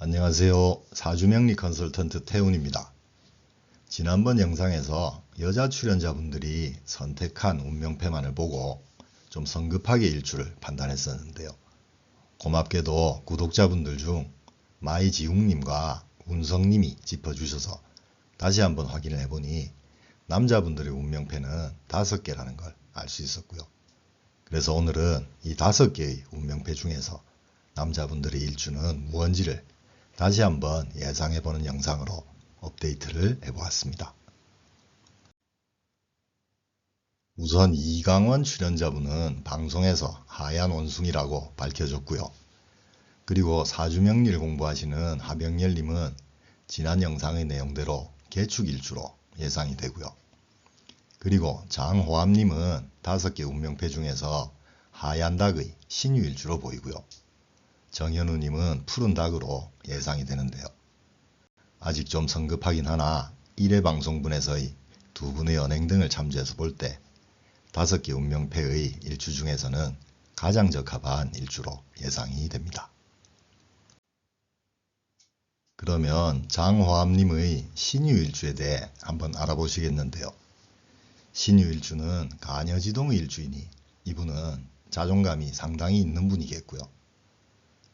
안녕하세요. 사주명리 컨설턴트 태훈입니다. 지난번 영상에서 여자 출연자분들이 선택한 운명패만을 보고 좀 성급하게 일주를 판단했었는데요. 고맙게도 구독자분들 중 마이지웅님과 운성님이 짚어주셔서 다시 한번 확인을 해보니 남자분들의 운명패는 다섯 개라는 걸 알 수 있었고요. 그래서 오늘은 이 다섯 개의 운명패 중에서 남자분들의 일주는 무언지를 다시 한번 예상해보는 영상으로 업데이트를 해보았습니다. 우선 이강원 출연자분은 방송에서 하얀 원숭이라고 밝혀졌고요. 그리고 사주명리를 공부하시는 하병열님은 지난 영상의 내용대로 개축일주로 예상이 되고요. 그리고 장호암님은 다섯 개 운명패 중에서 하얀 닭의 신유일주로 보이고요. 정현우님은 푸른 닭으로 예상이 되는데요. 아직 좀 성급하긴 하나 1회 방송분에서의 두 분의 연행 등을 참조해서 볼 때 다섯 개 운명패의 일주 중에서는 가장 적합한 일주로 예상이 됩니다. 그러면 장화암님의 신유일주에 대해 한번 알아보시겠는데요. 신유일주는 가녀지동의 일주이니 이분은 자존감이 상당히 있는 분이겠고요.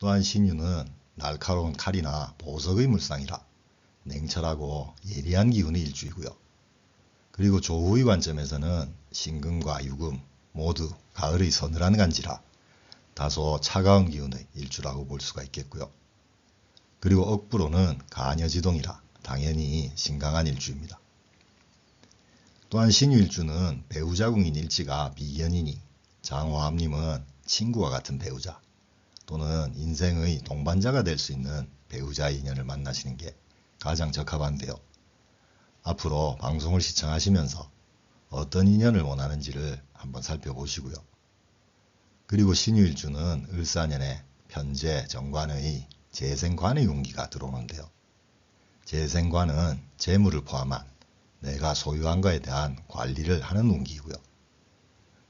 또한 신유는 날카로운 칼이나 보석의 물상이라 냉철하고 예리한 기운의 일주이고요. 그리고 조후의 관점에서는 신금과 유금 모두 가을의 서늘한 간지라 다소 차가운 기운의 일주라고 볼 수가 있겠고요. 그리고 억부로는 가녀지동이라 당연히 신강한 일주입니다. 또한 신유일주는 배우자궁인 일지가 미견이니 장호함님은 친구와 같은 배우자 또는 인생의 동반자가 될 수 있는 배우자의 인연을 만나시는 게 가장 적합한데요. 앞으로 방송을 시청하시면서 어떤 인연을 원하는지를 한번 살펴보시고요. 그리고 신유일주는 을사년에 편재 정관의 재생관의 용기가 들어오는데요. 재생관은 재물을 포함한 내가 소유한 것에 대한 관리를 하는 운기이고요.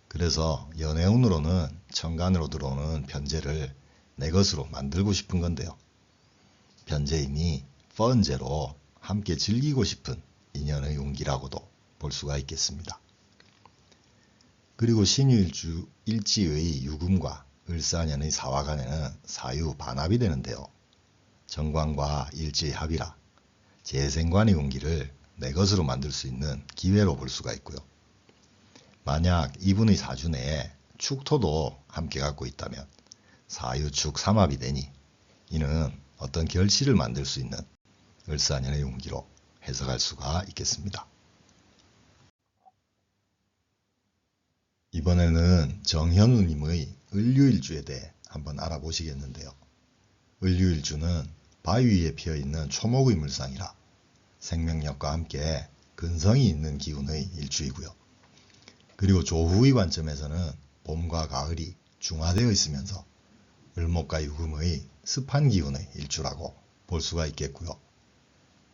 그래서 연애운으로는 천간으로 들어오는 편재를 내 것으로 만들고 싶은 건데요. 변제인이 펀제로 함께 즐기고 싶은 인연의 용기라고도 볼 수가 있겠습니다. 그리고 신유일주 일지의 유금과 을사년의 사화간에는 사유 반합이 되는데요. 정관과 일지의 합이라 재생관의 용기를 내 것으로 만들 수 있는 기회로 볼 수가 있고요. 만약 이분의 사주 내에 축토도 함께 갖고 있다면 사유축 삼합이 되니 이는 어떤 결실을 만들 수 있는 을사년의 용기로 해석할 수가 있겠습니다. 이번에는 정현우님의 을류일주에 대해 한번 알아보시겠는데요. 을류일주는 바위 위에 피어있는 초목의 물상이라 생명력과 함께 근성이 있는 기운의 일주이고요. 그리고 조후의 관점에서는 봄과 가을이 중화되어 있으면서 을목과 유금의 습한 기운의 일주라고 볼 수가 있겠고요.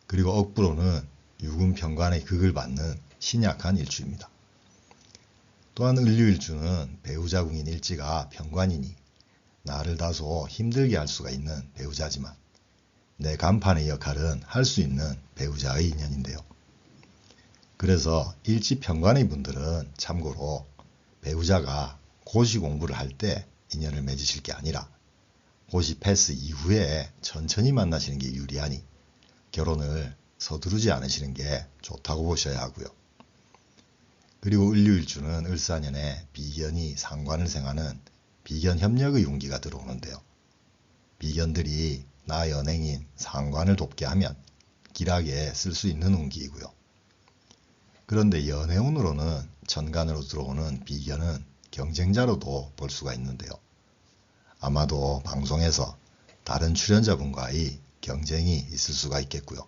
그리고 억부로는 유금 편관의 극을 받는 신약한 일주입니다. 또한 을류일주는 배우자궁인 일지가 편관이니 나를 다소 힘들게 할 수가 있는 배우자지만 내 간판의 역할은 할 수 있는 배우자의 인연인데요. 그래서 일지 편관의 분들은 참고로 배우자가 고시 공부를 할 때 인연을 맺으실 게 아니라 고시 패스 이후에 천천히 만나시는 게 유리하니 결혼을 서두르지 않으시는 게 좋다고 보셔야 하고요. 그리고 을류일주는 을사년에 비견이 상관을 생하는 비견 협력의 용기가 들어오는데요. 비견들이 나 연행인 상관을 돕게 하면 길하게 쓸 수 있는 운기이고요. 그런데 연애운으로는 천간으로 들어오는 비견은 경쟁자로도 볼 수가 있는데요. 아마도 방송에서 다른 출연자분과의 경쟁이 있을 수가 있겠고요.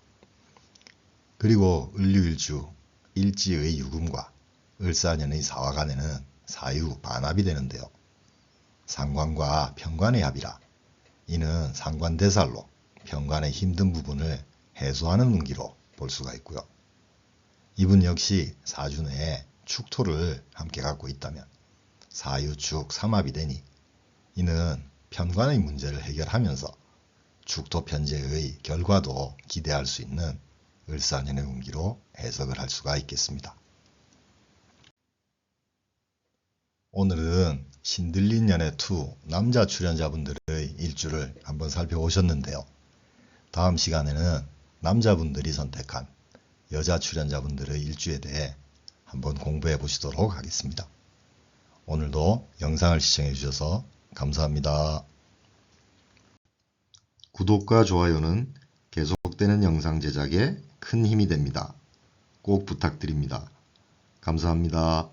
그리고 을류일주 일지의 유금과 을사년의 사화간에는 사유 반합이 되는데요. 상관과 편관의 합이라 이는 상관대살로 편관의 힘든 부분을 해소하는 운기로 볼 수가 있고요. 이분 역시 사주 내에 축토를 함께 갖고 있다면 사유축 삼합이 되니 이는 편관의 문제를 해결하면서 죽도 편제의 결과도 기대할 수 있는 을사년의 운기로 해석을 할 수가 있겠습니다. 오늘은 신들린 년의 투 남자 출연자분들의 일주를 한번 살펴보셨는데요. 다음 시간에는 남자분들이 선택한 여자 출연자분들의 일주에 대해 한번 공부해 보시도록 하겠습니다. 오늘도 영상을 시청해 주셔서 감사합니다. 구독과 좋아요는 계속되는 영상 제작에 큰 힘이 됩니다. 꼭 부탁드립니다. 감사합니다.